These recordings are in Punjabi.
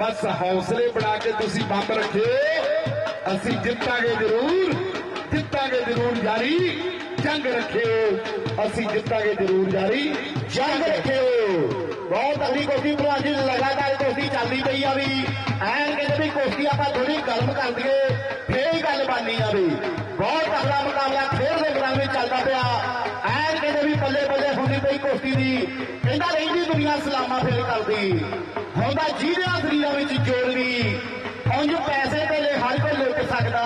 ਬਸ ਹੌਸਲੇ ਬਣਾ ਕੇ ਤੁਸੀਂ ਬੰਦ ਰੱਖਿਓ ਅਸੀਂ ਜਿੱਤਾਂਗੇ ਜ਼ਰੂਰ ਜਿੱਤਾਂਗੇ ਜ਼ਰੂਰ ਜਾਰੀ ਜੰਗ ਰੱਖਿਓ ਅਸੀਂ ਜਿੱਤਾਂਗੇ ਜ਼ਰੂਰ ਜਾਰੀ ਜੰਗ ਰੱਖਿਓ ਬਹੁਤ ਅਗਲੀ ਕੋਸ਼ਿਸ਼ ਭਲਵਾਨ ਜੀ, ਲਗਾਤਾਰ ਕੋਸ਼ਿਸ਼ ਚੱਲਦੀ ਪਈ ਆ ਵੀ। ਐਨ ਕਹਿੰਦੇ ਵੀ ਕੋਸ਼ਿਸ਼ ਆਪਾਂ ਥੋੜੀ ਗਰਮ ਕਰ ਦਈਏ, ਫੇਰ ਹੀ ਗੱਲ ਬਣਨੀ ਆ ਵੀ। ਬਹੁਤ ਤਗੜਾ ਮੁਕਾਬਲਾ ਫੇਰ ਦੇ ਮੈਦਾਨ ਵਿੱਚ ਚੱਲਦਾ ਪਿਆ। ਬੱਲੇ ਹੁੰਦੀ ਪਈ ਕੋਸ਼ਿਸ਼ ਦੀ ਕਹਿੰਦਾ ਰਹਿੰਦੀ ਦੁਨੀਆ ਸਲਾਮਾ ਫੇਰ ਕਰਦੀ। ਹੁੰਦਾ ਜਿਹਦੇ ਸਰੀਰਾਂ ਵਿੱਚ ਜੋੜ ਉਂਝ ਪੈਸੇ ਤੇ ਹਰ ਕੋਈ ਲੁੱਟ ਸਕਦਾ,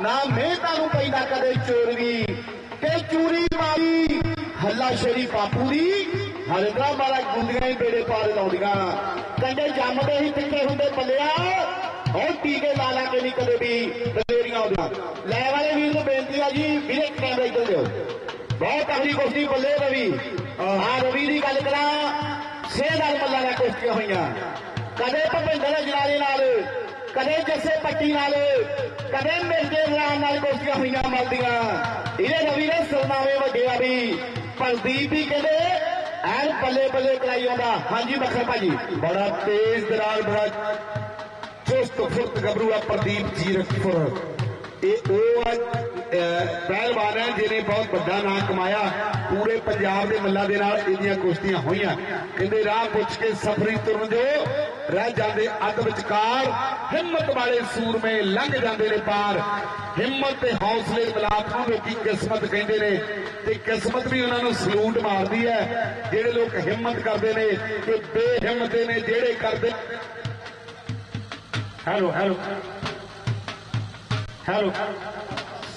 ਨਾ ਮਿਹਨਤਾਂ ਨੂੰ ਪੈਂਦਾ ਕਦੇ ਚੋਰ ਤੇ ਚੂਰੀ ਮਾਰੀ, ਹੱਲਾ ਸ਼ੇਰੀ ਬਾਪੂ ਦੀ। ਹਰਿੰਦਰਾ ਮਾਰਾ ਗੁੰਡੀਆਂ ਹੀ ਬੇੜੇ ਪਾਰ ਲਾਉਂਦੀਆਂ। ਕਹਿੰਦੇ ਜੰਮਦੇ ਹੀ ਟਿੱਕੇ ਹੁੰਦੇ ਪੱਲਿਆ। ਉਹ ਟੀਕੇ ਲਾ ਲਾ ਕੇ ਨਹੀਂ ਕਦੇ ਵੀ ਦਲੇਰੀਆਂ ਆਉਂਦੀਆਂ। ਲੈ ਵਾਲੇ ਵੀਰ ਨੂੰ ਬੇਨਤੀ ਆ ਜੀ, ਵੀਰੇ ਕੈਮਰਾ ਇੱਧਰ ਦਿਓ। ਬਹੁਤ ਤਗੜੀ ਕੁਸ਼ਤੀ ਬੱਲੇ ਰਵੀ ਆ ਰਵੀ ਦੀ ਗੱਲ ਕਰਾਂ ਛੇ ਨਾਲ ਮੱਲਾ ਨਾਲ ਕੁਸ਼ਤੀਆਂ ਹੋਈਆਂ। ਕਦੇ ਭਪਿੰਦਰ ਜਲਾਲੇ ਨਾਲ ਕਦੇ ਜੱਸੇ ਪੱਟੀ ਨਾਲ ਕਦੇ ਮਿਰਜੇ ਰਾਮ ਨਾਲ ਕੁਸ਼ਤੀਆਂ ਹੋਈਆਂ ਮਲਦੀਆਂ। ਇਹਦੇ ਰਵੀ ਨੇ ਸਰਨਾਵੇ ਵੱਡੇ ਆ ਵੀ ਪ੍ਰਦੀਪ ਵੀ ਕਹਿੰਦੇ ਐਨ ਬੱਲੇ ਬੱਲੇ ਕਰਾਈ ਆਉਂਦਾ ਹਾਂਜੀ ਮੱਖਣ ਭਾਜੀ। ਬੜਾ ਤੇਜ਼ ਦਰਾਲ ਬੜਾ ਚੁਸਤ ਫੁਰਤ ਗੱਭਰੂ ਆ ਪ੍ਰਦੀਪ ਜੀਰਕਪੁਰ। ਇਹ ਉਹ ਆ, ਪਹਿਲਵਾਨ ਹੈ ਜਿਹਨੇ ਬਹੁਤ ਵੱਡਾ ਨਾਮ ਕਮਾਇਆ, ਪੂਰੇ ਪੰਜਾਬ ਦੇ ਮੱਲਾਂ ਦੇ ਨਾਲ ਇਹਦੀਆਂ ਕੁਸ਼ਤੀਆਂ ਹੋਈਆਂ। ਕਹਿੰਦੇ ਰਾਹ ਪੁੱਛ ਕੇ ਸਫਰੀ ਤੁਰਨ ਜੋ ਰਹਿ ਜਾਂਦੇ ਅੱਧ ਵਿਚਕਾਰ, ਹਿੰਮਤ ਵਾਲੇ ਸੂਰਮੇ ਲੰਘ ਜਾਂਦੇ ਨੇ ਪਾਰ। ਹਿੰਮਤ ਤੇ ਹੌਸਲੇ ਮਿਲਾਪ ਨੂੰ ਲੋਕੀ ਕਿਸਮਤ ਕਹਿੰਦੇ ਨੇ ਤੇ ਕਿਸਮਤ ਵੀ ਉਹਨਾਂ ਨੂੰ ਸਲੂਟ ਮਾਰਦੀ ਹੈ। ਜਿਹੜੇ ਲੋਕ ਹਿੰਮਤ ਕਰਦੇ ਨੇ ਕਿ ਬੇਹਿੰਮਤੇ ਨੇ ਜਿਹੜੇ ਕਰਦੇ ਹੈਲੋ ਹੈਲੋ। ਹੈਲੋ।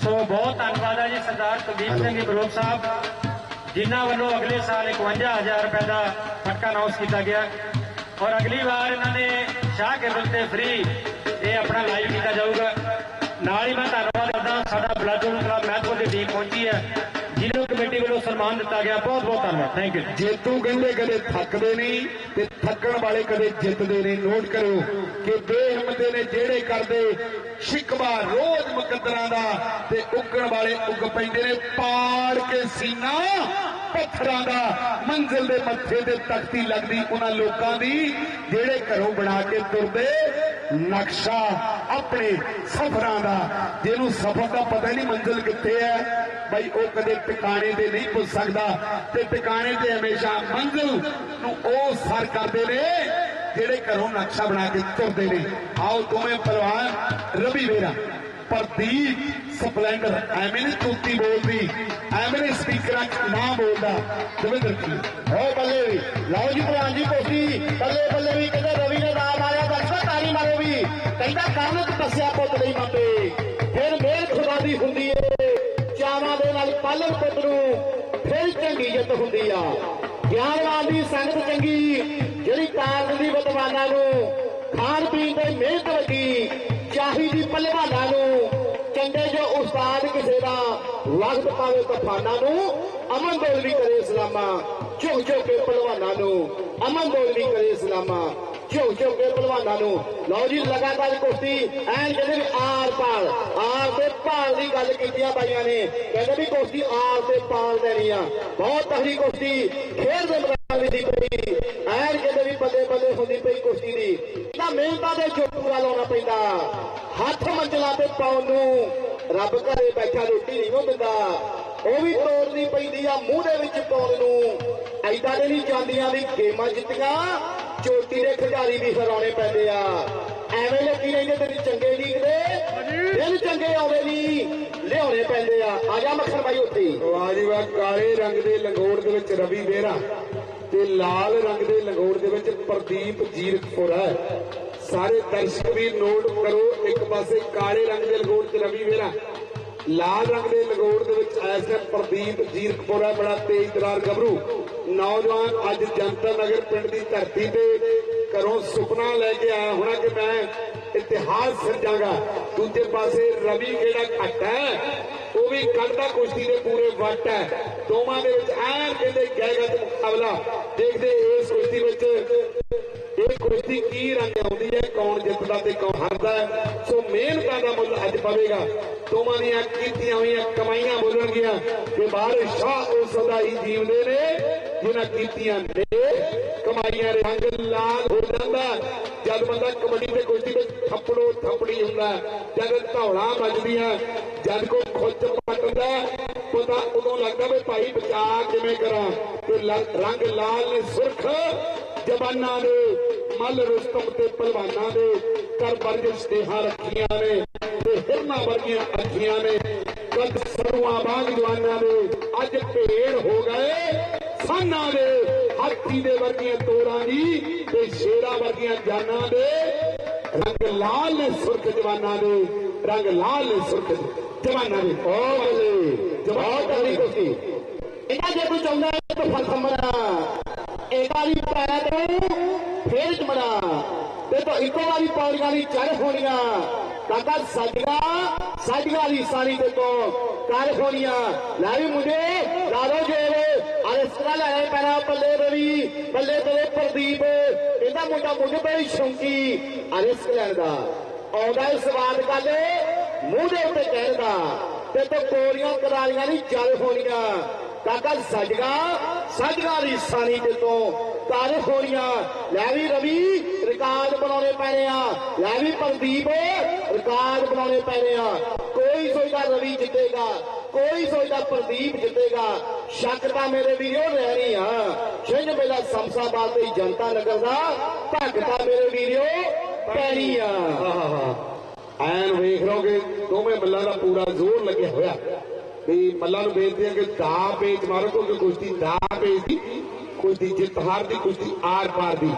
ਸੋ ਬਹੁਤ ਧੰਨਵਾਦ ਹੈ ਜੀ ਸਰਦਾਰ ਕੁਲਦੀਪ ਸਿੰਘ ਬਰੋਕ ਸਾਹਿਬ ਜਿਨ੍ਹਾਂ ਵੱਲੋਂ ਅਗਲੇ ਸਾਲ 51000 ਰੁਪਏ ਦਾ ਫਟਕਾ ਅਨਾਉਂਸ ਕੀਤਾ ਗਿਆ। ਔਰ ਅਗਲੀ ਵਾਰ ਇਹਨਾਂ ਨੇ ਸ਼ਾਹ ਕੇਬਲ ਤੇ ਫ੍ਰੀ ਇਹ ਆਪਣਾ ਲਾਈਵ ਕੀਤਾ ਜਾਊਗਾ। ਨਾਲ ਹੀ ਮੈਂ ਧੰਨਵਾਦ ਕਰਦਾ ਸਾਡਾ ਬਲਾਚੌਰ ਕਲੱਬ ਮੈਥੋਂ ਦੀ ਟੀਮ ਪਹੁੰਚੀ ਹੈ। ਕਮੇਟੀ ਵੱਲੋਂ ਸਨਮਾਨ ਦਿੱਤਾ ਗਿਆ। ਬਹੁਤ ਬਹੁਤ ਧੰਨਵਾਦ। ਥੈਂਕ ਯੂ ਜੇਤੂ ਕਹਿੰਦੇ ਕਦੇ ਥੱਕਦੇ ਨਹੀਂ ਤੇ ਥੱਕਣ ਵਾਲੇ ਕਦੇ ਜਿੱਤਦੇ ਨਹੀਂ। ਨੋਟ ਕਰੋ ਕਿ ਬੇਹਿੰਮਤੇ ਨੇ ਜਿਹੜੇ ਕਰਦੇ ਸ਼ਿਕਵਾ ਰੋਜ਼ ਮੁਕੱਦਰਾਂ ਦਾ ਤੇ ਉੱਗਣ ਵਾਲੇ ਉੱਗ ਪੈਂਦੇ ਨੇ। ਪਾੜ ਕੇ ਸੀਨਾ ਪੱਥਰਾਂ ਦਾ ਮੰਜ਼ਿਲ ਦੇ ਮੱਥੇ ਤੇ ਤਖਤੀ ਲੱਗਦੀ ਉਹਨਾਂ ਲੋਕਾਂ ਦੀ। ਜਿਹੜੇ ਘਰੋਂ ਬਣਾ ਕੇ ਤੁਰਦੇ ਨਕਸ਼ਾ ਆਪਣੇ ਸਫ਼ਰਾਂ ਦਾ। ਜਿਹਨੂੰ ਸਫ਼ਰ ਦਾ ਪਤਾ ਹੀ ਨਹੀਂ ਮੰਜ਼ਿਲ ਕਿੱਥੇ ਹੈ। ਬਈ ਉਹ ਕਦੇ ਟਿਕਾਣੇ ਤੇ ਨਹੀਂ ਪੁੱਜ ਸਕਦਾ। ਤੇ ਟਿਕਾਣੇ ਤੇ ਹਮੇਸ਼ਾ ਮੰਜ਼ਿਲ ਨੂੰ ਉਹ ਸਰ ਕਰਦੇ ਨੇ, ਜਿਹੜੇ ਘਰੋਂ ਨਕਸ਼ਾ ਬਣਾ ਕੇ ਤੁਰਦੇ ਨੇ। ਆਓ ਦੋਵੇਂ ਪਰਿਵਾਰ, ਰਵੀ ਵੇਰਾ। ਪ੍ਰਦੀਪ ਸਪਲੈਂਡਰ, ਐਵੇਂ ਨਹੀਂ ਤੂਤੀ ਬੋਲਦੀ, ਐਵੇਂ ਨਹੀਂ ਸਪੀਕਰਾਂ ਨਾ ਬੋਲਦਾ। ਦਵਿੰਦਰ ਕੀ ਹੋ ਬੱਲੇ ਵੀ। ਲਓ ਜੀ ਭਲਵਾਨ ਜੀ ਕੋਸ਼ੀ ਬੱਲੇ ਬੱਲੇ ਵੀ ਕਹਿੰਦਾ ਰਵੀ ਨੇ ਕਹਿੰਦਾ ਕਰਨ ਤਪੱਸਿਆ ਪੁੱਤ ਨਹੀਂ ਮੰਨਦੇ ਫਿਰ ਮੇਲ ਖੁਦਾ ਦੀ ਹੁੰਦੀ ਏ। ਚਾਵਾਂ ਦੇ ਨਾਲ ਪਾਲਣ ਪੁੱਤ ਨੂੰ ਫਿਰ ਚੰਗੀ ਜਿੱਤ ਹੁੰਦੀ ਆ। ਗਿਆਨਵਾਨ ਦੀ ਸੰਗਤ ਚੰਗੀ, ਜਿਹੜੀ ਤਾਰ ਦਿੰਦੀ ਵਿਦਵਾਨਾਂ ਨੂੰ ਖਾਣ ਪੀਣ ਤੇ ਮਿਹਨਤ ਵੱਡੀ ਚਾਹੀਦੀ ਪਹਿਲਵਾਨਾਂ ਨੂੰ ਚੰਗੇ ਜੋ ਉਸਤਾਦ ਕਿਸੇ ਦਾ ਵਕਤ ਪਾਵੇ ਤਫਾਨਾਂ ਨੂੰ, ਅਮਨ ਬੋਲਵੀ ਕਰੇ ਸਲਾਮਾ ਝੁਕ ਝੁਕ ਕੇ ਪਹਿਲਵਾਨਾਂ ਨੂੰ ਅਮਨ ਬੋਲਵੀ ਕਰੇ ਸਲਾਮਾ। ਝੁਕ ਝੁਕ ਕੇ ਪਹਿਲਵਾਨਾਂ ਨੂੰ। ਲਓ ਜੀ, ਲਗਾਤਾਰ ਕੁਸ਼ਤੀ, ਐਨ ਕਹਿੰਦੇ ਵੀ ਆਰ ਪਾਰ। ਆਰ ਤੇ ਪਾਰ ਦੀ ਗੱਲ ਕੀਤੀਆਂ ਬਾਈਆਂ ਨੇ। ਕਹਿੰਦੇ ਵੀ ਕੁਸ਼ਤੀ ਆਰ ਤੇ ਪਾਰ ਦੇਣੀ ਆ। ਬਹੁਤ ਤਗੜੀ ਕੁਸ਼ਤੀ। ਖੇਡ ਦੇ ਮੈਦਾਨ ਵਿੱਚ ਦੀ ਪਈ। ਐਨ ਕਹਿੰਦੇ ਵੀ ਬੱਲੇ ਬੱਲੇ ਹੁੰਦੀ ਪਈ ਕੁਸ਼ਤੀ ਦੀ। ਇਹਨਾਂ ਮਿਹਨਤਾਂ ਦੇ ਚੋਟੂ ਵੱਲ ਪੈਂਦਾ। ਹੱਥ ਮੰਜਲਾ ਤੇ ਪਾਉਣ ਨੂੰ ਰੱਬ ਘਰੇ ਬੈਠਾ ਰੋਟੀ ਨਹੀਂ ਉਹ ਦਿੰਦਾ। ਉਹ ਵੀ ਤੋੜਨੀ ਪੈਂਦੀ ਆ, ਮੂੰਹ ਦੇ ਵਿੱਚ ਪਾਉਣ ਨੂੰ। ਐਦਾਂ ਦੇ ਨਹੀਂ ਜਾਂਦੀਆਂ ਵੀ ਗੇਮਾਂ ਜਿੱਤੀਆਂ। ਚੋਟੀ ਦੇ ਖਿਡਾਰੀ ਵੀ ਹਰਾਉਣੇ ਪੈਂਦੇ ਆ। ਐਵੇਂ ਲੱਗੀ ਰਹਿੰਦੇ ਤੇਰੀ ਚੰਗੇ ਲੀਗਦੇ ਦਿਨ ਚੰਗੇ ਆਉਂਦੇ ਨਹੀਂ ਲਿਆਉਣੇ ਪੈਂਦੇ ਆ। ਆ ਜਾ ਮੱਖਣ ਬਾਈ ਉੱਥੇ। ਹੀ। ਵਾਹ ਜੀ ਵਾਹ ਕਾਲੇ ਰੰਗ ਦੇ ਲੰਗੋੜ ਦੇ ਵਿੱਚ ਰਵੀ ਵੇਰਾ ਤੇ ਲਾਲ ਰੰਗ ਦੇ ਲੰਗੋੜ ਦੇ ਵਿੱਚ ਪ੍ਰਦੀਪ ਜੀਰਕਪੁਰ ਹੈ। ਸਾਰੇ ਦਰਸ਼ਕ ਵੀ ਨੋਟ ਕਰੋ, ਇੱਕ ਪਾਸੇ ਕਾਲੇ ਰੰਗ ਦੇ ਲੰਗੋੜ ਤੇ ਰਵੀ ਵੇਰਾ ਲਾਲ ਰੰਗ ਦੇ ਲੰਗੋੜ ਦੇ ਵਿੱਚ ਐਸੇ ਪ੍ਰਦੀਪ ਜੀਰਕਪੁਰ ਬੜਾ ਤੇਜ਼ ਗੱਭਰੂ। ਨੌਜਵਾਨ ਅੱਜ ਜਨਤਾ ਨਗਰ ਪਿੰਡ ਦੀ ਧਰਤੀ ਤੇ ਘਰੋਂ ਸੁਪਨਾ ਲੈ ਕੇ ਆਇਆ ਹੋਣਾ ਕਿ ਮੈਂ ਇਤਿਹਾਸ ਸਿਰਜਾਂਗਾ। ਦੂਜੇ ਪਾਸੇ ਰਵੀ ਜਿਹੜਾ ਘੱਟ ਹੈ, ਉਹ ਵੀ ਕੱਢਦਾ ਕੁਸ਼ਤੀ ਦੇ ਪੂਰੇ ਵੱਟ ਹੈ। ਦੋਵਾਂ ਦੇ ਵਿੱਚ ਐਨ ਕਹਿੰਦੇ ਗੈਗਤ ਮੁਕਾਬਲਾ ਦੇਖਦੇ ਇਸ ਕੁਸ਼ਤੀ ਵਿੱਚ ਇਹ ਕੁਸ਼ਤੀ ਕੀ ਰੰਗ ਆਉਂਦੀ ਹੈ, ਕੌਣ ਜਿੱਤਦਾ ਤੇ ਕੌਣ ਹਾਰਦਾ ਹੈ। ਸੋ ਮਿਹਨਤਾਂ ਦਾ ਮੁੱਲ ਅੱਜ ਪਵੇਗਾ। ਦੋਵਾਂ ਦੀਆਂ ਕੀਤੀਆਂ ਹੋਈਆਂ ਕਮਾਈਆਂ ਬੋਲਣਗੀਆਂ ਕਿ ਬਾਦਸ਼ਾਹ ਉਹ ਸਦਾ ਹੀ ਜੀਵਦੇ ਨੇ, ਜਿਨ੍ਹਾਂ ਕੀਤੀਆਂ ਨੇ ਕਮਾਈਆਂ ਦੇ ਰੰਗ ਲਾਲ ਹੋ ਜਾਂਦਾ ਜਦ ਬੰਦਾ ਕਬੱਡੀ ਤੇ ਕੁਸ਼ਤੀ ਵਿੱਚ ਥੱਪੜੋ ਥੱਪੜੀ ਹੁੰਦਾ ਜਦ ਧੌਲਾ ਵੱਜਦੀਆਂ ਜਦ ਕੋਈ ਖੁੱਚ ਪੱਟਦਾ ਪਤਾ ਉਦੋਂ ਲੱਗਦਾ ਵੀ ਭਾਈ ਬਚਾ ਕਿਵੇਂ ਕਰਾਂ। ਤੇ ਰੰਗ ਲਾਲ ਨੇ ਸੁਰਖ ਜਵਾਨਾਂ ਦੇ ਮੱਲ ਰੁਸਤਮ ਤੇ ਪਹਿਲਵਾਨਾਂ ਦੇ ਕਰ ਵਰਜਿਸ਼ ਦੇਹਾਂ ਰੱਖੀਆਂ ਨੇ ਤੇ ਹਿਰਨਾ ਵਰਗੀਆਂ ਅੱਖੀਆਂ ਨੇ। ਕਦ ਸਰੂਆਂ ਬਾਗ ਜਵਾਨਾਂ ਦੇ ਅੱਜ ਭੇੜ ਹੋ ਗਏ। ਸਾਨਾਂ ਦੇ ਹਾਥੀ ਦੇ ਵਰਗੀਆਂ ਤੋਰਾਂ ਦੀ ਤੇ ਸ਼ੇਰਾਂ ਵਰਗੀਆਂ ਜਾਨਾਂ ਦੇ। ਰੰਗ ਲਾਲ ਨੇ ਸੁਰਖ ਜਵਾਨਾਂ ਦੇ ਰੰਗ ਲਾਲ ਨੇ ਸੁਰਖ ਜਵਾਨਾਂ ਦੇ। ਓ ਬੱਲੇ ਬਹੁਤ ਤਗੜੀ ਕੁਸ਼ਤੀ ਇਹਨਾਂ ਜੇ ਕੋਈ ਚਾਹੁੰਦਾ ਹੈ ਤਾਂ ਸੰਭਣਾ ਇੱਕ ਵਾਰੀ ਪੈਰਾਂ ਤੇ ਫੇਰ ਜਮਣਾ ਤੇ ਤਾਂ ਇੱਕੋ ਵਾਰੀ ਪੌੜੀਆਂ ਦੀ ਚੜ ਹੋਣੀਆਂ ਕਾਕਾ ਸਾਡੀਆਂ ਸਾਡੀਆਂ ਦੀ ਸਾਰੀ ਤੇ ਤੋਂ ਕਰ ਹੋਣੀਆਂ ਲੈ ਵੀ ਮੁੰਡੇ ਲਾਰੋ ਜੇਰੇ ਅਰੇ ਸਰਾ ਲੈ ਪੈਰਾਂ ਬੱਲੇ ਰਵੀ ਬੱਲੇ ਬੱਲੇ ਪ੍ਰਦੀਪ ਇਹਦਾ ਮੁੰਡਾ ਮੁੰਡੇ ਬੜੀ ਸ਼ੌਂਕੀ ਅਰਿਸ ਲੈਣ ਦਾ ਆਉਂਦਾ ਇਹ ਸਵਾਦ ਗੱਲ ਮੂੰਹ ਦੇ ਉੱਤੇ ਕਹਿਣ ਦਾ ਤੇ ਤੋ ਕੋਰੀਆਂ ਕਰਾਲੀਆਂ ਦੀ ਜਲ ਤੋਂ ਕਰ ਹੋਣੀਆਂ ਲੈ ਵੀ ਰਵੀ, ਰਿਕਾਰਡ ਬਣਾਉਣੇ ਪੈਣੇ ਆ। ਲੈ ਵੀ ਪ੍ਰਦੀਪ, ਰਿਕਾਰਡ ਬਣਾਉਣੇ ਪੈਣੇ ਆ। ਕੋਈ ਸੋਚਦਾ ਰਵੀ ਜਿੱਤੇਗਾ, ਕੋਈ ਸੋਚਦਾ ਪ੍ਰਦੀਪ ਜਿੱਤੇਗਾ। ਸ਼ੱਕ ਤਾਂ ਮੇਰੇ ਵੀਰੋ ਰਹਿਣੀ ਆ। ਛਿੰਝ ਮੇਲਾ ਸਮਸਾਬਾਦ ਤੇ ਜਨਤਾ ਨਗਰ ਦਾ ਭਗਤਾ ਮੇਰੇ ਵੀਰੋ, ਪੈਣੀ ਆ। ਐਨ ਵੇਖ ਲਓਗੇ, ਦੋਵੇਂ ਮੱਲਾਂ ਦਾ ਪੂਰਾ ਜ਼ੋਰ ਲੱਗਿਆ ਹੋਇਆ। ਵੀ ਮੱਲਾਂ ਨੂੰ ਬੇਨਤੀ ਹੈ ਕਿ ਦਾ ਪੇਚ ਮਾਰੋ, ਕਿਉਂਕਿ ਕੁਸ਼ਤੀ ਦਾ ਪੇਚ ਦੀ ਕੁਸ਼ਤੀ ਜਿੱਤ ਹਾਰ ਦੀ ਕੁਸ਼ਤੀ ਆਰ ਪਾਰ ਦੀ।